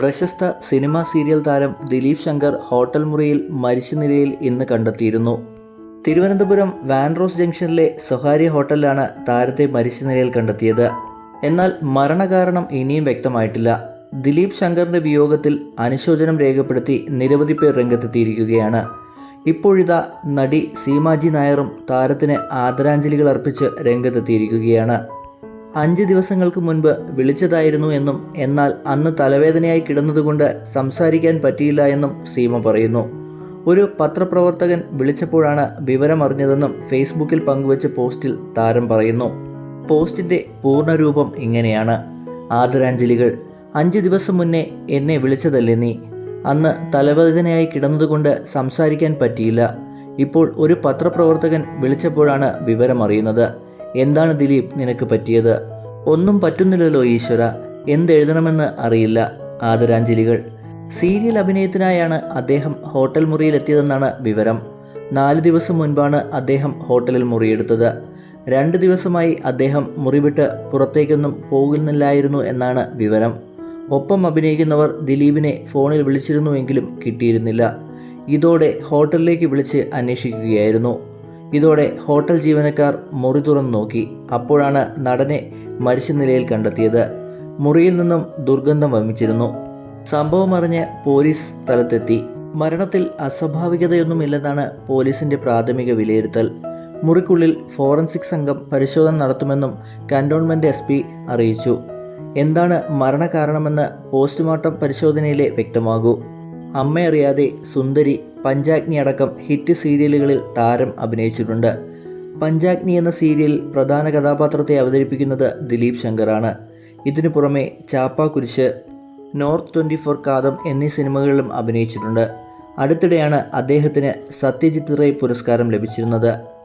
പ്രശസ്ത cinema serial താരം Dileep Shankar hotel മുറിയിൽ മരിച്ച നിലയിൽ ഇന്ന് കണ്ടെത്തിയിരുന്നു. തിരുവനന്തപുരം വാൻറോസ് ജംഗ്ഷനിലെ സ്വകാര്യ ഹോട്ടലിലാണ് താരത്തെ മരിച്ച നിലയിൽ കണ്ടെത്തിയത്. എന്നാൽ മരണകാരണം ഇനിയും വ്യക്തമായിട്ടില്ല. ദിലീപ് ശങ്കറിന്റെ വിയോഗത്തിൽ അനുശോചനം രേഖപ്പെടുത്തി നിരവധി പേർ രംഗത്തെത്തിയിരിക്കുകയാണ്. ഇപ്പോഴിതാ നടി സീമാജി നായറും താരത്തിന് ആദരാഞ്ജലികൾ അർപ്പിച്ച് രംഗത്തെത്തിയിരിക്കുകയാണ്. അഞ്ച് ദിവസങ്ങൾക്ക് മുൻപ് വിളിച്ചതായിരുന്നു എന്നും എന്നാൽ അന്ന് തലവേദനയായി കിടന്നതുകൊണ്ട് സംസാരിക്കാൻ പറ്റിയില്ല എന്നും സീമ പറയുന്നു. ഒരു പത്രപ്രവർത്തകൻ വിളിച്ചപ്പോഴാണ് വിവരമറിഞ്ഞതെന്നും ഫേസ്ബുക്കിൽ പങ്കുവച്ച പോസ്റ്റിൽ താരം പറയുന്നു. പോസ്റ്റിന്റെ പൂർണരൂപം ഇങ്ങനെയാണ്. ആദരാഞ്ജലികൾ അഞ്ച് ദിവസം മുന്നേ എന്നെ വിളിച്ചതല്ലേ നീ? അന്ന് തലവേദനയായി കിടന്നതുകൊണ്ട് സംസാരിക്കാൻ പറ്റിയില്ല. ഇപ്പോൾ ഒരു പത്രപ്രവർത്തകൻ വിളിച്ചപ്പോഴാണ് വിവരമറിയുന്നത്. എന്താണ് ദിലീപ് നിനക്ക് പറ്റിയത്? ഒന്നും പറ്റുന്നില്ലല്ലോ ഈശ്വര. എന്തെഴുതണമെന്ന് അറിയില്ല ആദരാഞ്ജലികൾ. സീരിയൽ അഭിനയത്തിനായാണ് അദ്ദേഹം ഹോട്ടൽ മുറിയിലെത്തിയതെന്നാണ് വിവരം. നാല് ദിവസം മുൻപാണ് അദ്ദേഹം ഹോട്ടലിൽ മുറിയെടുത്തത്. രണ്ട് ദിവസമായി അദ്ദേഹം മുറി വിട്ട് പുറത്തേക്കൊന്നും പോകുന്നില്ലായിരുന്നു എന്നാണ് വിവരം. ഒപ്പം അഭിനയിക്കുന്നവർ ദിലീപിനെ ഫോണിൽ വിളിച്ചിരുന്നുവെങ്കിലും കിട്ടിയിരുന്നില്ല. ഇതോടെ ഹോട്ടലിലേക്ക് വിളിച്ച് അന്വേഷിക്കുകയായിരുന്നു. ഇതോടെ ഹോട്ടൽ ജീവനക്കാർ മുറി തുറന്നു നോക്കി. അപ്പോഴാണ് നടനെ മരിച്ച നിലയിൽ കണ്ടെത്തിയത്. മുറിയിൽ നിന്നും ദുർഗന്ധം വമിച്ചിരുന്നു. സംഭവം അറിഞ്ഞ് പോലീസ് സ്ഥലത്തെത്തി. മരണത്തിൽ അസ്വാഭാവികതയൊന്നുമില്ലെന്നാണ് പോലീസിന്റെ പ്രാഥമിക വിലയിരുത്തൽ. മുറിക്കുള്ളിൽ ഫോറൻസിക് സംഘം പരിശോധന നടത്തുമെന്നും കന്റോൺമെന്റ് എസ് പി അറിയിച്ചു. എന്താണ് മരണകാരണമെന്ന് പോസ്റ്റ്മോർട്ടം പരിശോധനയിലെ വ്യക്തമാകൂ. അമ്മയറിയാതെ സുന്ദരി പഞ്ചാഗ്നി അടക്കം ഹിറ്റ് സീരിയലുകളിൽ താരം അഭിനയിച്ചിട്ടുണ്ട്. പഞ്ചാഗ്നി എന്ന സീരിയലിൽ പ്രധാന കഥാപാത്രത്തെ അവതരിപ്പിക്കുന്നത് ദിലീപ് ശങ്കറാണ്. ഇതിനു പുറമെ ചാപ്പാക്കുരിശ് കുരിശ് നോർത്ത് ട്വന്റി ഫോർ കാതം എന്നീ സിനിമകളിലും അഭിനയിച്ചിട്ടുണ്ട്. അടുത്തിടെയാണ് അദ്ദേഹത്തിന് സത്യജിത് റേ പുരസ്കാരം ലഭിച്ചിരുന്നത്.